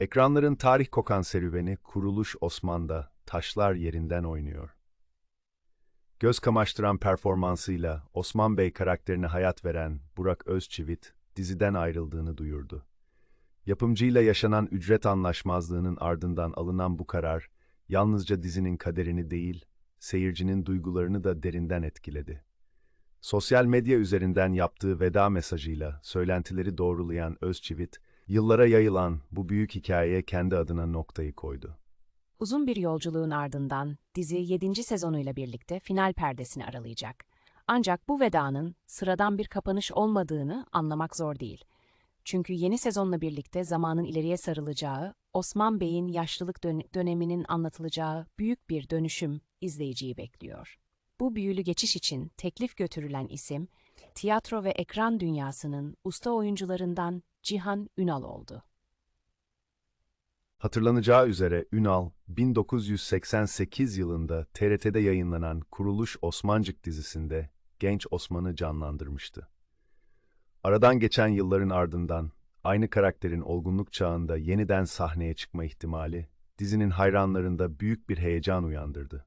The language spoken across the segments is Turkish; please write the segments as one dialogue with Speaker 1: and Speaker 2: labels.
Speaker 1: Ekranların tarih kokan serüveni Kuruluş Osman'da taşlar yerinden oynuyor. Göz kamaştıran performansıyla Osman Bey karakterine hayat veren Burak Özçivit diziden ayrıldığını duyurdu. Yapımcıyla yaşanan ücret anlaşmazlığının ardından alınan bu karar, yalnızca dizinin kaderini değil, seyircinin duygularını da derinden etkiledi. Sosyal medya üzerinden yaptığı veda mesajıyla söylentileri doğrulayan Özçivit, yıllara yayılan bu büyük hikayeye kendi adına noktayı koydu.
Speaker 2: Uzun bir yolculuğun ardından dizi 7. sezonuyla birlikte final perdesini aralayacak. Ancak bu vedanın sıradan bir kapanış olmadığını anlamak zor değil. Çünkü yeni sezonla birlikte zamanın ileriye sarılacağı, Osman Bey'in yaşlılık dön- döneminin anlatılacağı büyük bir dönüşüm izleyiciyi bekliyor. Bu büyülü geçiş için teklif götürülen isim, tiyatro ve ekran dünyasının usta oyuncularından Cihan Ünal oldu.
Speaker 1: Hatırlanacağı üzere Ünal, 1988 yılında TRT'de yayınlanan Kuruluş Osmancık dizisinde genç Osman'ı canlandırmıştı. Aradan geçen yılların ardından aynı karakterin olgunluk çağında yeniden sahneye çıkma ihtimali dizinin hayranlarında büyük bir heyecan uyandırdı.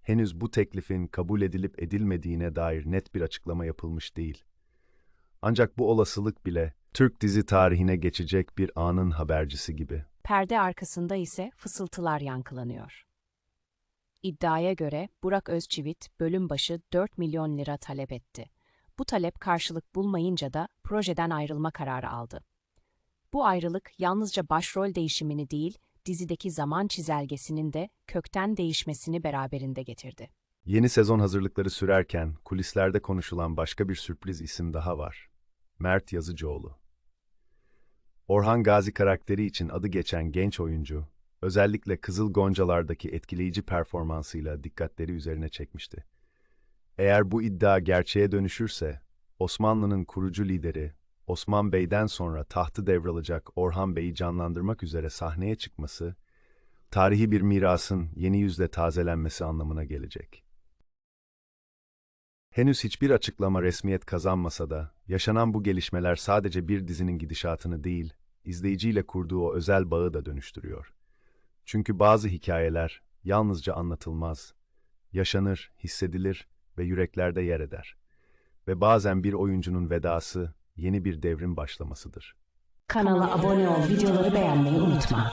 Speaker 1: Henüz bu teklifin kabul edilip edilmediğine dair net bir açıklama yapılmış değil. Ancak bu olasılık bile Türk dizi tarihine geçecek bir anın habercisi gibi.
Speaker 2: Perde arkasında ise fısıltılar yankılanıyor. İddiaya göre Burak Özçivit bölüm başı 4 milyon lira talep etti. Bu talep karşılık bulmayınca da projeden ayrılma kararı aldı. Bu ayrılık yalnızca başrol değişimini değil, dizideki zaman çizelgesinin de kökten değişmesini beraberinde getirdi.
Speaker 1: Yeni sezon hazırlıkları sürerken kulislerde konuşulan başka bir sürpriz isim daha var. Mert Yazıcıoğlu. Orhan Gazi karakteri için adı geçen genç oyuncu, özellikle Kızıl Goncalar'daki etkileyici performansıyla dikkatleri üzerine çekmişti. Eğer bu iddia gerçeğe dönüşürse, Osmanlı'nın kurucu lideri, Osman Bey'den sonra tahtı devralacak Orhan Bey'i canlandırmak üzere sahneye çıkması, tarihi bir mirasın yeni yüzle tazelenmesi anlamına gelecek. Henüz hiçbir açıklama resmiyet kazanmasa da, yaşanan bu gelişmeler sadece bir dizinin gidişatını değil, izleyiciyle kurduğu o özel bağı da dönüştürüyor. Çünkü bazı hikayeler yalnızca anlatılmaz, yaşanır, hissedilir ve yüreklerde yer eder. Ve bazen bir oyuncunun vedası yeni bir devrin başlamasıdır.
Speaker 2: Kanala abone ol, videoları beğenmeyi unutma.